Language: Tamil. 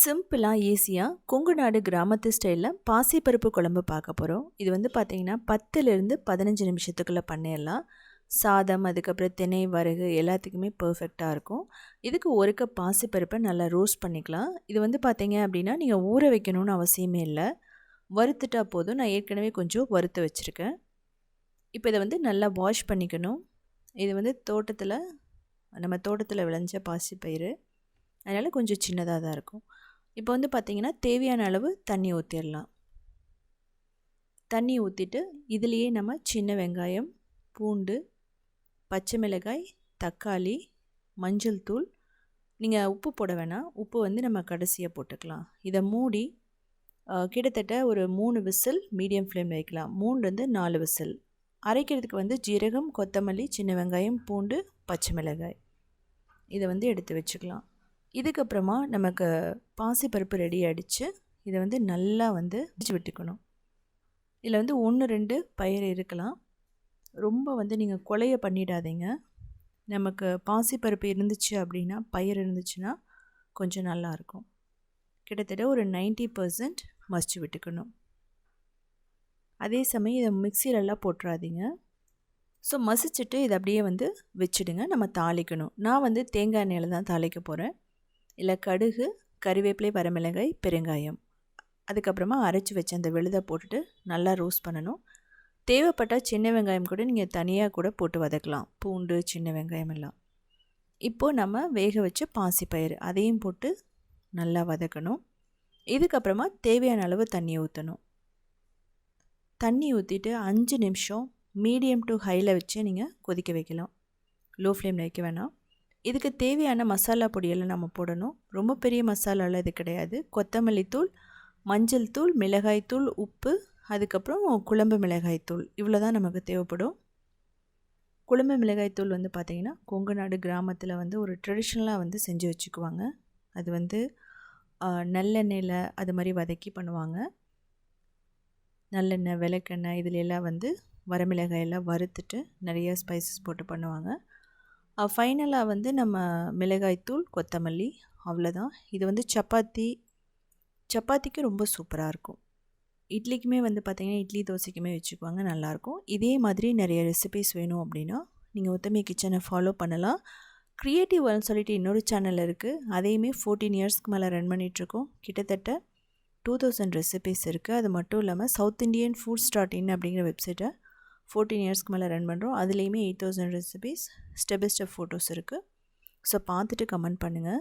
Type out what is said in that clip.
சிம்பிளாக ஈஸியாக கொங்கு நாடு கிராமத்து ஸ்டைலில் பாசிப்பருப்பு குழம்பு பார்க்க போகிறோம் இது வந்து பார்த்திங்கன்னா பத்துலேருந்து பதினஞ்சு நிமிஷத்துக்குள்ளே பண்ணிடலாம். சாதம் அதுக்கப்புறம் தினை வரகு எல்லாத்துக்குமே பர்ஃபெக்டாக இருக்கும். இதுக்கு ஒரு கப் பாசிப்பருப்பை நல்லா ரோஸ்ட் பண்ணிக்கலாம். இது வந்து பார்த்தீங்க அப்படின்னா நீங்கள் ஊற வைக்கணும்னு அவசியமே இல்லை. வறுத்துட்டா போதும். நான் ஏற்கனவே கொஞ்சம் வறுத்து வச்சுருக்கேன். இப்போ இதை வந்து நல்லா வாஷ் பண்ணிக்கணும். இது வந்து தோட்டத்தில் நம்ம தோட்டத்தில் விளைஞ்ச பாசிப்பயிறு. அதனால் கொஞ்சம் சின்னதாக தான் இருக்கும். இப்போ வந்து பார்த்திங்கன்னா தேவையான அளவு தண்ணி ஊற்றிடலாம் தண்ணி ஊற்றிட்டு இதுலேயே நம்ம சின்ன வெங்காயம் பூண்டு பச்சை மிளகாய் தக்காளி மஞ்சள் தூள். நீங்கள் உப்பு போட வேணாம். உப்பு வந்து நம்ம கடைசியாக போட்டுக்கலாம். இதை மூடி கிட்டத்தட்ட ஒரு மூணு விசில் மீடியம் ஃப்ளேம் வைக்கலாம். மூணுலேருந்து நாலு விசில். அரைக்கிறதுக்கு வந்து ஜீரகம் கொத்தமல்லி சின்ன வெங்காயம் பூண்டு பச்சை மிளகாய். இதை வந்து எடுத்து வச்சுக்கலாம். இதுக்கப்புறமா நமக்கு பாசிப்பருப்பு ரெடி ஆகிடுச்சு இதை வந்து நல்லா வந்து வச்சு விட்டுக்கணும். இதில் வந்து ஒன்று ரெண்டு பயிர் இருக்கலாம். ரொம்ப வந்து நீங்கள் கொலைய பண்ணிடாதீங்க. நமக்கு பாசிப்பருப்பு இருந்துச்சு அப்படின்னா பயிர் இருந்துச்சுன்னா கொஞ்சம் நல்லாயிருக்கும் கிட்டத்தட்ட ஒரு நைன்ட்டி பர்சன்ட் மசிச்சு விட்டுக்கணும். அதே சமயம் இதை மிக்சிலெல்லாம் போட்டுறாதீங்க. ஸோ மசிச்சுட்டு இதை அப்படியே வந்து வச்சுடுங்க. நம்ம தாளிக்கணும். நான் வந்து தேங்காய் எண்ணெயில் தான் தாளிக்க போகிறேன் இல்லை கடுகு கறிவேப்பிலை வரமிளகாய் பெருங்காயம். அதுக்கப்புறமா அரைச்சி வச்ச அந்த விழுதை போட்டுட்டு நல்லா ரோஸ்ட் பண்ணணும். தேவைப்பட்டால் சின்ன வெங்காயம் கூட நீங்கள் தனியாக கூட போட்டு வதக்கலாம். பூண்டு சின்ன வெங்காயம் எல்லாம். இப்போது நம்ம வேக வச்ச பாசிப்பயிறு அதையும் போட்டு நல்லா வதக்கணும். இதுக்கப்புறமா தேவையான அளவு தண்ணி ஊற்றணும் தண்ணி ஊற்றிட்டு அஞ்சு நிமிஷம் மீடியம் டு ஹையில் வச்சு நீங்கள் கொதிக்க வைக்கலாம். லோ ஃப்ளேமில் வைக்க வேணாம். இதுக்கு தேவையான மசாலா பொடியெல்லாம் நம்ம போடணும். ரொம்ப பெரிய மசாலாலாம் இது கிடையாது. கொத்தமல்லி தூள் மஞ்சள் தூள் மிளகாய் தூள் உப்பு அதுக்கப்புறம் குழம்பு மிளகாய் தூள். இவ்வளோ தான் நமக்கு தேவைப்படும். குழம்பு மிளகாய் தூள் வந்து பார்த்திங்கன்னா கொங்கு நாடு கிராமத்தில் வந்து ஒரு ட்ரெடிஷ்னலாக வந்து செஞ்சு வச்சுக்குவாங்க. அது வந்து நல்லெண்ணெயில் அது மாதிரி வதக்கி பண்ணுவாங்க. நல்லெண்ணெய் விளக்கெண்ணெய் இதில் எல்லாம் வந்து வரமிளகாயெல்லாம் வறுத்துட்டு நிறைய ஸ்பைசஸ் போட்டு பண்ணுவாங்க. ஃபைனலாக வந்து நம்ம மிளகாய்த்தூள் கொத்தமல்லி அவ்வளோதான். இது வந்து சப்பாத்தி சப்பாத்திக்கு ரொம்ப சூப்பராக இருக்கும். இட்லிக்குமே வந்து பார்த்திங்கன்னா இட்லி தோசைக்குமே வச்சுக்குவாங்க நல்லாயிருக்கும். இதே மாதிரி நிறைய ரெசிபிஸ் வேணும் அப்படின்னா நீங்கள் ஒத்தமை கிச்சனை ஃபாலோ பண்ணலாம். க்ரியேட்டிவ் வேர்ல்னு சொல்லிட்டு இன்னொரு சேனல் இருக்குது அதையுமே ஃபோர்டீன் இயர்ஸ்க்கு மேலே ரன் பண்ணிகிட்ருக்கோம் கிட்டத்தட்ட டூ தௌசண்ட் ரெசிபிஸ் இருக்குது அது மட்டும் இல்லாமல் South Indian food start in அப்படிங்கிற வெப்சைட்டை ஃபோர்டீன் இயர்ஸ்க்கு மேலே ரன் பண்ணுறோம் அதுலேயுமே eight thousand recipes step by step photos இருக்குது ஸோ பார்த்துட்டு கமெண்ட் பண்ணுங்கள்